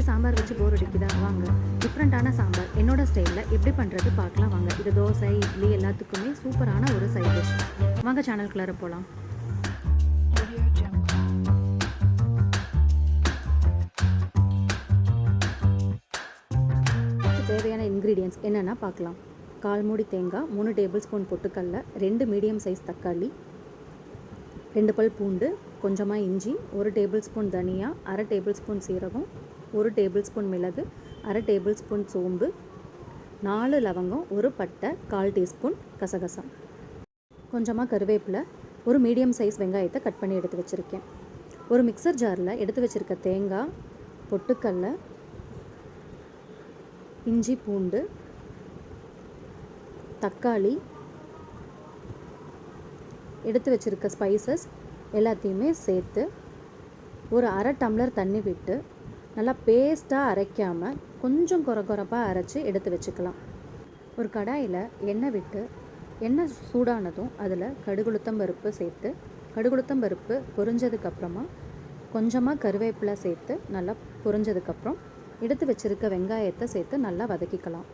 மாதிரி சாம்பார் வச்சு போர் அடிக்குதா? வாங்க. டிஃப்ரெண்ட்டான சாம்பார். என்னோட ஸ்டைலில் எப்படி பண்ணுறது பார்க்கலாம் வாங்க. இது தோசை இட்லி எல்லாத்துக்குமே சூப்பரான ஒரு சைட் டிஷ் வாங்க சேனல்குள்ளார போகலாம் தேவையான இன்க்ரீடியன்ஸ் என்னென்னா பார்க்கலாம். கால் மூடி தேங்காய் மூணு டேபிள் ஸ்பூன் பொட்டுக்கல்ல ரெண்டு மீடியம் சைஸ் தக்காளி ரெண்டு பல் பூண்டு கொஞ்சமாக இஞ்சி ஒரு டேபிள் ஸ்பூன் தனியா அரை டேபிள் ஸ்பூன் சீரகம் ஒரு டேபிள் ஸ்பூன் மிளகு அரை டேபிள் ஸ்பூன் சோம்பு நாலு லவங்கம் ஒரு பட்டை கால் டீஸ்பூன் கசகசா கொஞ்சமாக கருவேப்பிலை ஒரு மீடியம் சைஸ் வெங்காயத்தை கட் பண்ணி எடுத்து வச்சுருக்கேன். ஒரு மிக்சர் ஜாரில் எடுத்து வச்சுருக்க தேங்காய் பொட்டுக்கல்ல இஞ்சி பூண்டு தக்காளி எடுத்து வச்சுருக்க ஸ்பைசஸ் எல்லாத்தையுமே சேர்த்து ஒரு அரை டம்ளர் தண்ணி விட்டு நல்லா பேஸ்ட்டாக அரைக்காமல் கொஞ்சம் குறை குறைப்பாக அரைச்சி எடுத்து வச்சுக்கலாம். ஒரு கடாயில் எண்ணெய் விட்டு எண்ணெய் சூடானதும் அதில் கடுகுளுத்தம் பருப்பு சேர்த்து கடுகுளுத்தம் பருப்பு பொரிஞ்சதுக்கப்புறமா கொஞ்சமாக கருவேப்பிலை சேர்த்து நல்லா பொரிஞ்சதுக்கப்புறம் எடுத்து வச்சுருக்க வெங்காயத்தை சேர்த்து நல்லா வதக்கிக்கலாம்.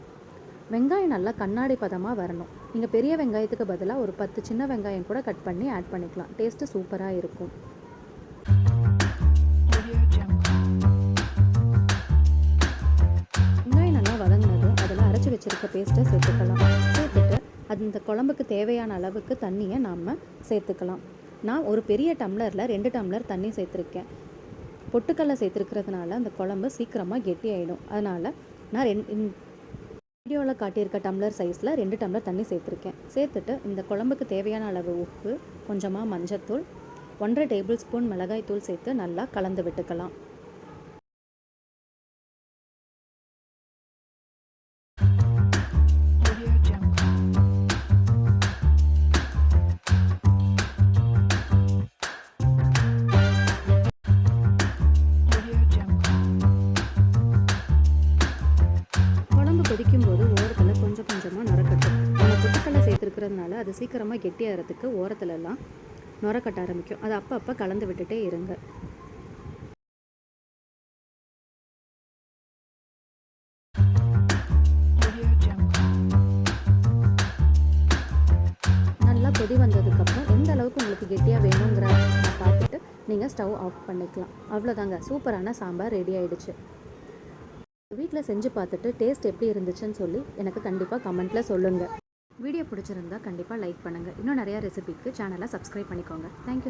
வெங்காயம் நல்லா கண்ணாடி பதமாக வரணும். நீங்கள் பெரிய வெங்காயத்துக்கு பதிலாக ஒரு பத்து சின்ன வெங்காயம் கூட கட் பண்ணி ஆட் பண்ணிக்கலாம். டேஸ்ட்டு சூப்பராக இருக்கும். வச்சுருக்க பேஸ்ட்டை சேர்த்துக்கலாம். சேர்த்துட்டு அது இந்த குழம்புக்கு தேவையான அளவுக்கு தண்ணியை நாம் சேர்த்துக்கலாம். நான் ஒரு பெரிய டம்ளரில் ரெண்டு டம்ளர் தண்ணி சேர்த்துருக்கேன். பொட்டுக்கடலை சேர்த்துருக்கிறதுனால அந்த குழம்பு சீக்கிரமாக கெட்டி ஆகிடும் அதனால் நான் ரெண் வீடியோவில் காட்டியிருக்க டம்ளர் சைஸில் ரெண்டு டம்ளர் தண்ணி சேர்த்துருக்கேன். சேர்த்துட்டு இந்த குழம்புக்கு தேவையான அளவு உப்பு கொஞ்சமாக மஞ்சத்தூள் ஒன்றரை டேபிள் ஸ்பூன் மிளகாய் தூள் சேர்த்து நல்லா கலந்து விட்டுக்கலாம். கொதிக்கும்போது ஓரத்தில் கொஞ்சம் கொஞ்சமாக நுரக்கட்டும். நம்ம பொட்டுக்கடலை சேர்த்துருக்கிறதுனால அது சீக்கிரமாக கெட்டியாகிறதுக்கு ஓரத்துலலாம் நுரக்கட்ட ஆரம்பிக்கும். அது அப்போ அப்போ கலந்து விட்டுட்டே இருங்க. நல்லா கொதி வந்ததுக்கப்புறம் எந்த அளவுக்கு உங்களுக்கு கெட்டியாக வேணுங்கிற பார்த்துட்டு நீங்கள் ஸ்டவ் ஆஃப் பண்ணிக்கலாம். அவ்வளோதாங்க சூப்பரான சாம்பார் ரெடி ஆயிடுச்சு. வீட்டில் செஞ்சு பார்த்துட்டு டேஸ்ட் எப்படி இருந்துச்சுன்னு சொல்லி எனக்கு கண்டிப்பாக கமெண்ட்டில் சொல்லுங்கள் வீடியோ பிடிச்சிருந்தா கண்டிப்பாக லைக் பண்ணுங்கள் இன்னும் நிறையா ரெசிபிக்கு சேனலை சப்ஸ்கிரைப் பண்ணிக்கோங்க. தேங்க்யூ